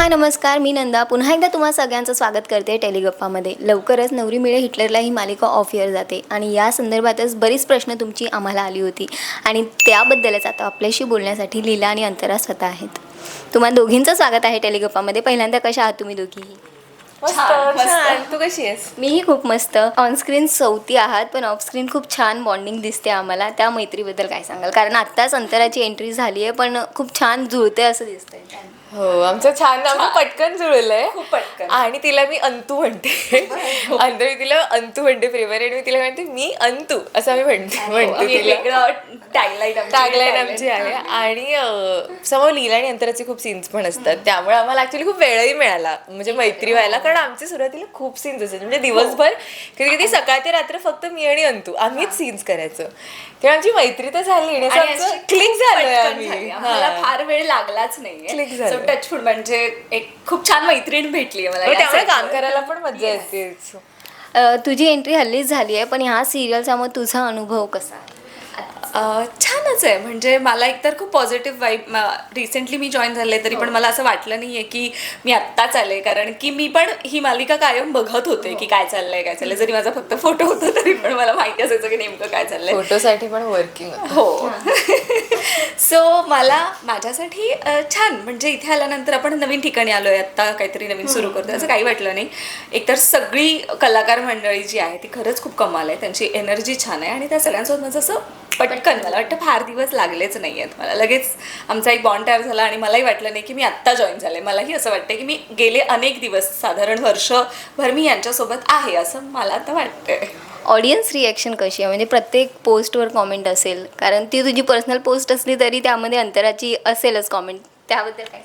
हाय नमस्कार. मी नंदा. पुन्हा एकदा तुम्हा सगळ्यांचं स्वागत करते टेलिगप्पामध्ये. लवकरच नवरी मिळे हिटलरला ही मालिका ऑफ इयर जाते आणि या संदर्भातच बरीच प्रश्न तुमची आम्हाला आली होती. आणि त्याबद्दलच आता आपल्याशी बोलण्यासाठी लीला आणि अंतरा स्वतः आहेत. तुम्हाला दोघींचं स्वागत आहे टेलिगप्पामध्ये. पहिल्यांदा कशा आहात तुम्ही दोघीही तू कशी आहेस? मीही खूप मस्त. ऑनस्क्रीन सवती आहात पण ऑफस्क्रीन खूप छान बॉन्डिंग दिसते आम्हाला. त्या मैत्रीबद्दल काय सांगाल? कारण आत्ताच अंतराची एंट्री झाली आहे पण खूप छान जुळते असं दिसतंय. हो आमचं छान आमचं पटकन जुळलंय खूप पटकन. आणि तिला मी अंतू म्हणते. अंतर मी तिला अंतू म्हणते प्रेमर आणि मी तिला म्हणते मी अंतू असं मी म्हणते म्हणते तिला. टॅगलाईन टॅगलाईन आमची आहे. आणि समोर लीला आणि अंतराचे खूप सीन्स पण असतात. त्यामुळे आम्हाला ऍक्च्युली खूप वेळही मिळाला. म्हणजे मैत्री व्हायला. कारण आमचे सुरुवातीला खूप सीन्स असायचे. म्हणजे दिवसभर कधी कधी सकाळ ते रात्र फक्त मी आणि अंतू. आम्हीच सीन्स करायचो. तेव्हा आमची मैत्री तर झाली. आणि क्लिक झालोय आम्ही. हा. फार वेळ लागलाच Click नाहीये झालं. सो टचफुड म्हणजे एक खूप छान मैत्रीण भेटली मला हो, या त्यामुळे काम. करायला पण मजा येते. अ, तुझी एंट्री हल्लीच झाली आहे पण ह्या सिरियलचा मग तुझा अनुभव कसा छानच आहे. म्हणजे मला एकतर खूप पॉझिटिव्ह वाईब रिसेंटली मी जॉईन झाले तरी पण मला असं वाटलं नाही आहे की मी आत्ताच आले. कारण की मी पण ही मालिका कायम बघत होते की काय चाललंय काय चाललंय. जरी माझा फक्त फोटो होता तरी पण मला माहिती असायचं की नेमकं काय चाललंय. फोटोसाठी पण वर्किंग हो. सो मला माझ्यासाठी छान. म्हणजे इथे आल्यानंतर आपण नवीन ठिकाणी आलोय. आत्ता काहीतरी नवीन सुरू करतोय असं काही वाटलं नाही. एकतर सगळी कलाकार मंडळी जी आहे ती खरंच खूप कमाल आहे. त्यांची एनर्जी छान आहे. आणि त्या सगळ्यांसोबत माझं असं पटकन मला वाटतं फार दिवस लागलेच नाही आहेत मला. लगेच आमचा एक बॉन्ड तयार झाला आणि मलाही वाटलं नाही की मी आत्ता जॉईन झाले. मलाही असं वाटतं की मी गेले अनेक दिवस साधारण वर्षभर मी यांच्यासोबत आहे असं मला आता वाटतंय. ऑडियन्स रिॲक्शन कशी आहे? म्हणजे प्रत्येक पोस्टवर कॉमेंट असेल. कारण ती तुझी पर्सनल पोस्ट असली तरी त्यामध्ये अंतराची असेलच कॉमेंट त्याबद्दल काय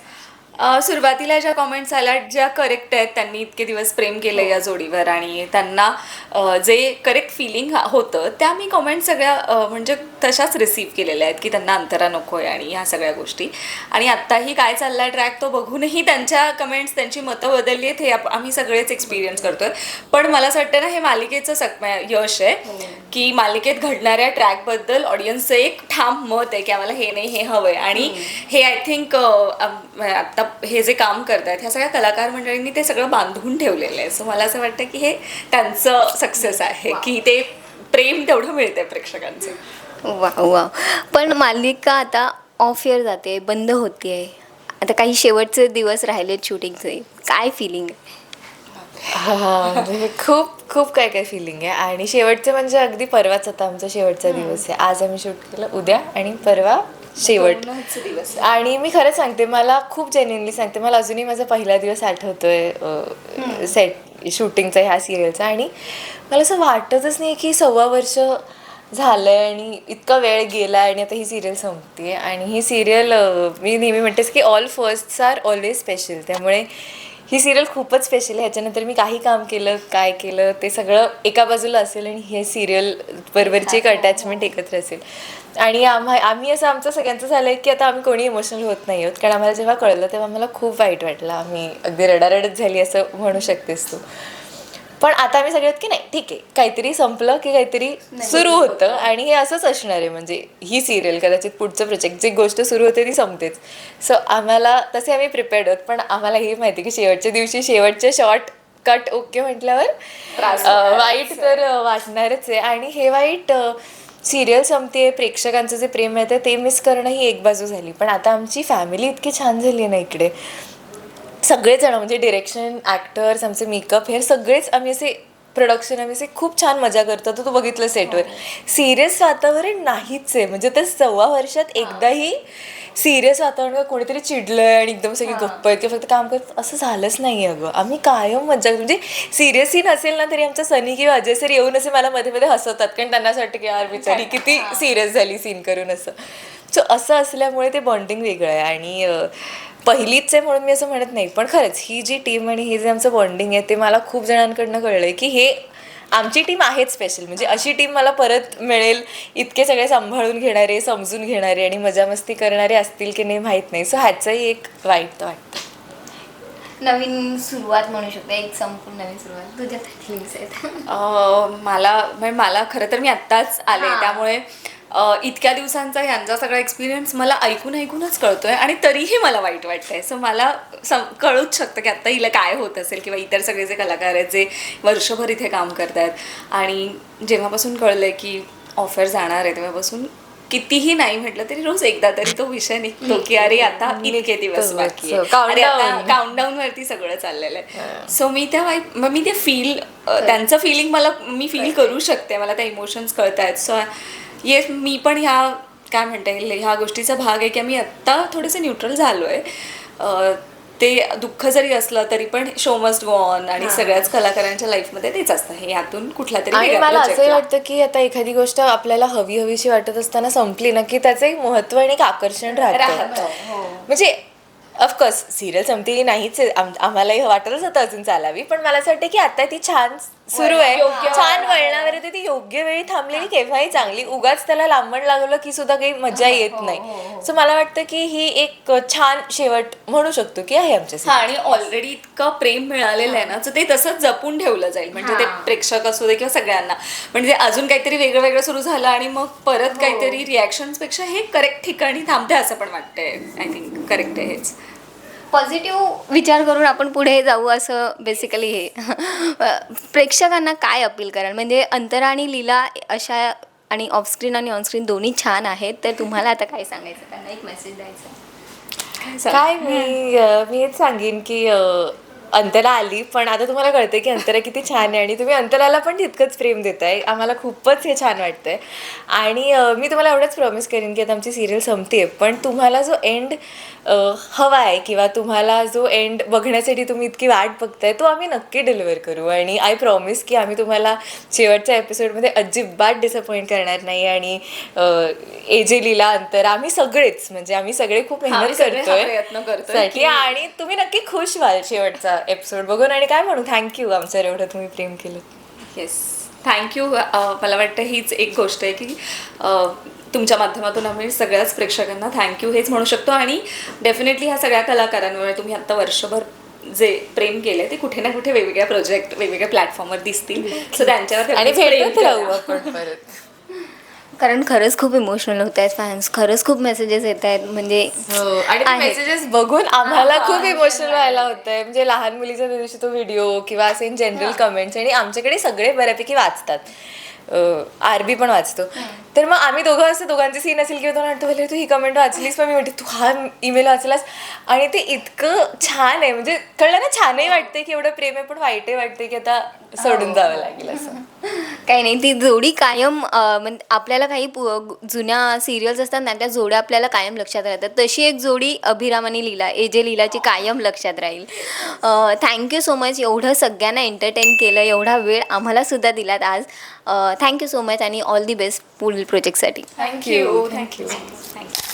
अ, सुरुवातीला ज्या कॉमेंट्स आल्या ज्या करेक्ट आहेत त्यांनी इतके दिवस प्रेम केलं या जोडीवर आणि त्यांना अ, जे करेक्ट फिलिंग होतं त्या मी कॉमेंट सगळ्या अ, म्हणजे तशाच रिसीव केलेल्या आहेत की त्यांना अंतरा नको आहे आणि ह्या सगळ्या गोष्टी. आणि आत्ताही काय चाललाय ट्रॅक तो बघूनही त्यांच्या कमेंट्स त्यांची मतं बदलली आहेत हे आम्ही सगळेच एक्सपिरियन्स करतोय. पण मला असं वाटतं ना हे मालिकेचं सक यश आहे की मालिकेत घडणाऱ्या ट्रॅकबद्दल ऑडियन्सचं एक ठाम मत आहे की आम्हाला हे नाही हे हवंय. आणि हे आय थिंक आता हे जे काम करतायत ह्या सगळ्या कलाकार मंडळींनी ते सगळं बांधून ठेवलेलं आहे. सो मला असं वाटतं की हे त्यांचं सक्सेस आहे की ते प्रेम तेवढं मिळतंय प्रेक्षकांचं. वा वा पण मालिका आता ऑफ इयर जाते बंद होते आता काही शेवटचे दिवस राहिलेत शूटिंगचे. काय फिलिंग म्हणजे खूप खूप काय काय फिलिंग आहे. आणि शेवटचं म्हणजे अगदी परवाच आता आमचा शेवटचा दिवस आहे. आज आम्ही शूट केलं उद्या आणि परवा शेवट. दिवस. आणि मी खरंच सांगते मला खूप जेन्युनली सांगते मला अजूनही माझा पहिला दिवस आठवतोय सेट शूटिंगचा ह्या सिरियलचा आणि मला असं वाटतच नाही की सव्वा वर्ष झालंय आणि इतका वेळ गेला आणि आता ही सिरियल संपते आणि ही सिरियल मी नेहमी म्हणतेच की all first are always special त्यामुळे ही सिरियल खूपच स्पेशल आहे. ह्याच्यानंतर मी काही काम केलं काय केलं ते सगळं एका बाजूला असेल आणि हे सिरियल बरोबरची एक अटॅचमेंट एकत्र असेल. आणि आम्हा आम्ही असं आमचं सगळ्यांचं झालं आहे की आता आम्ही कोणी इमोशनल होत नाही आहोत कारण आम्हाला जेव्हा कळलं तेव्हा आम्हाला खूप वाईट वाटलं. आम्ही अगदी रडारडच झाली असं म्हणू शकतेस तू. पण आता आम्ही सगळ्यात की नाही ठीक आहे काहीतरी संपलं की काहीतरी सुरू होतं. आणि हे असंच असणार आहे म्हणजे ही सिरियल कदाचित पुढचं प्रोजेक्ट जी गोष्ट सुरू होते ती संपतेच. सो आम्हाला तसे आम्ही प्रिपेअर्ड आहोत पण आम्हाला हे माहिती की शेवटच्या दिवशी शेवटचे शॉर्ट कट ओके म्हटल्यावर वाईट तर वाटणारच आहे. आणि हे वाईट सिरियल संपते प्रेक्षकांचं जे प्रेम आहे ते मिस करणं ही एक बाजू झाली. पण आता आमची फॅमिली इतकी छान झाली ना इकडे. सगळेजण म्हणजे डिरेक्शन ॲक्टर्स आमचे मेकअप हे सगळेच आम्ही असे प्रोडक्शन आम्ही असे खूप छान मजा करतो. तर तू बघितलं सेटवर सिरियस वातावरण नाहीच आहे. म्हणजे त्या सव्वा वर्षात एकदाही सिरियस वातावरण कोणीतरी चिडलंय आणि एकदम सगळी गप्प आहेत किंवा फक्त काम करत असं झालंच नाही अगं. आम्ही कायम मजा करतो. म्हणजे सिरियसही नसेल ना तरी आमचा सनी किंवा अजय सर येऊन असे मला मध्ये मध्ये हसवतात. कारण त्यांना असं वाटतं की यार बिचारी किती सिरियस झाली सीन करून असं. सो असं असल्यामुळे ते बॉन्डिंग वेगळं आहे. आणि पहिलीच आहे म्हणून मी असं म्हणत नाही पण खरंच ही जी टीम आणि हे जे आमचं बॉन्डिंग आहे ते मला खूप जणांकडनं कळलंय की हे आमची टीम आहेच स्पेशल म्हणजे अशी टीम मला परत मिळेल इतके सगळे सांभाळून घेणारे समजून घेणारे आणि मजा मस्ती करणारे असतील की नाही माहीत नाही. सो ह्याचंही एक वाईट तर वाटतं नवीन सुरुवात म्हणू शकते एक संपूर्ण नवीन सुरुवात. तुझ्या फिलिंग्स आहेत. अ, मला म्हणजे मला खरं तर मी आत्ताच आले. त्यामुळे इतक्या दिवसांचा ह्यांचा सगळा एक्सपिरियन्स मला ऐकून ऐकूनच कळतोय आणि तरीही मला वाईट वाटतंय. सो मला सम कळूच शकतं की आत्ता हिला काय होत असेल किंवा इतर सगळे जे कलाकार आहेत जे वर्षभर इथे काम करतायत. आणि जेव्हापासून कळलंय की ऑफर जाणार आहे तेव्हापासून कितीही नाही म्हटलं तरी रोज एकदा तरी तो विषय निघतो की अरे आता इतके दिवस. बाकी आहे. काउंटडाऊन वरती सगळं चाललेलं आहे. सो मी त्या वाईट मी ते फील त्यांचं फिलिंग मला मी फील करू शकते. मला त्या इमोशन्स कळत आहेत सो येस मी पण ह्या काय म्हणता येईल ह्या गोष्टीचा भाग आहे की मी आत्ता थोडेसे न्यूट्रल झालो आहे ते दुःख जरी असलं तरी पण शो मस्ट गो ऑन आणि सगळ्याच कलाकारांच्या लाईफमध्ये तेच असतं. हे यातून कुठला तरी मला असंही. वाटतं की आता एखादी गोष्ट आपल्याला हवी हवीशी वाटत असताना संपली ना की त्याचं एक महत्त्व आणि एक आकर्षण राहतं. हो. म्हणजे ऑफकोर्स सिरियल संपली नाहीच आम्हालाही वाटतच होतं अजून चालावी पण मला असं वाटतं की आता ती छान सुरू आहे. छान वळणावर तर ती. योग्य वेळी थांबलेली केव्हाही चांगली. उगाच त्याला लांबण लागलं की सुद्धा काही मजा येत नाही. सो मला वाटतं की ही एक छान शेवट म्हणू शकतो की आहे आमच्या हा. आणि ऑलरेडी इतकं प्रेम मिळालेलं आहे ना तर ते तसंच जपून ठेवलं जाईल. म्हणजे ते प्रेक्षक असू दे किंवा सगळ्यांना. म्हणजे अजून काहीतरी वेगळं वेगळं सुरू झालं आणि मग परत काहीतरी रिॲक्शन्सपेक्षा हे करेक्ट ठिकाणी थांबते असं पण वाटतंय. आय थिंक करेक्ट आहे हेच. पॉझिटिव्ह विचार करून आपण पुढे जाऊ असं बेसिकली हे. प्रेक्षकांना काय अपील कराल? म्हणजे अंतरा आणि लीला अशा आणि ऑफस्क्रीन आणि ऑनस्क्रीन दोन्ही छान आहेत. तर तुम्हाला आता काय सांगायचं? त्यांना एक मेसेज द्यायचा काय मी मी हेच सांगेन की अंतरा आली पण आता तुम्हाला कळते की अंतरा किती छान आहे आणि तुम्ही अंतराला पण तितकंच प्रेम देताय. आम्हाला खूपच हे छान वाटतंय. आणि मी तुम्हाला एवढंच प्रॉमिस करेन की आता आमची सिरियल संपते पण तुम्हाला जो एंड हवा आहे किंवा तुम्हाला जो एंड बघण्यासाठी तुम्ही इतकी वाट बघताय तो आम्ही नक्की डिलिव्हर करू. आणि आय प्रॉमिस की आम्ही तुम्हाला शेवटच्या एपिसोडमध्ये अजिबात डिसअपॉइंट करणार नाही आणि ए जे लीला अंतर आम्ही सगळेच म्हणजे आम्ही सगळे खूप मेहनत करतोय आणि तुम्ही नक्की खुश व्हाल शेवटचा. एपिसोड बघून आणि काय म्हणू? थँक्यू आमच्यावर एवढं तुम्ही प्रेम केलं. येस थँक्यू मला वाटतं हीच एक गोष्ट आहे की तुमच्या माध्यमातून आम्ही सगळ्याच प्रेक्षकांना थँक्यू हेच म्हणू शकतो आणि डेफिनेटली ह्या सगळ्या कलाकारांवर तुम्ही आत्ता वर्षभर जे प्रेम केले ते कुठे ना कुठे वेगवेगळ्या प्रोजेक्ट वेगवेगळ्या प्लॅटफॉर्मवर दिसतील. सो त्यांच्यावर आणि परत. कारण खरंच खूप इमोशनल होत आहेत फॅन्स खरंच खूप मेसेजेस येत आहेत. म्हणजे हो, आणि. मेसेजेस बघून आम्हाला खूप इमोशनल व्हायला होतंय. म्हणजे लहान मुलीचा त्या दिवशी तो व्हिडिओ किंवा असे इन जनरल कमेंट्स आणि आमच्याकडे सगळे बऱ्यापैकी वाचतात. आरबी पण वाचतो. तर मग आम्ही दोघं असं दोघांचे सीन असेल किंवा तो म्हणतो "भले तू ही कमेंट वाचलीस पण मी म्हणते तू हा ईमेल वाचलास. आणि ते इतकं छान आहे म्हणजे कळलं ना छानही वाटते की एवढं प्रेम आहे पण वाईटही वाटते की आता सोडून जावं लागेल असं. काही नाही ती जोडी कायम म्हणजे आपल्याला काही जुन्या सिरियल्स असतात ना त्या जोड्या आपल्याला कायम लक्षात राहतात. तशी एक जोडी अभिराम आणि लीला ए जे लीलाची कायम लक्षात राहील. थँक्यू सो मच एवढं सगळ्यांना एंटरटेन केलं एवढा वेळ आम्हाला सुद्धा दिलात आज. thank you so much and all the best pool project setting. Thank you. Thank you.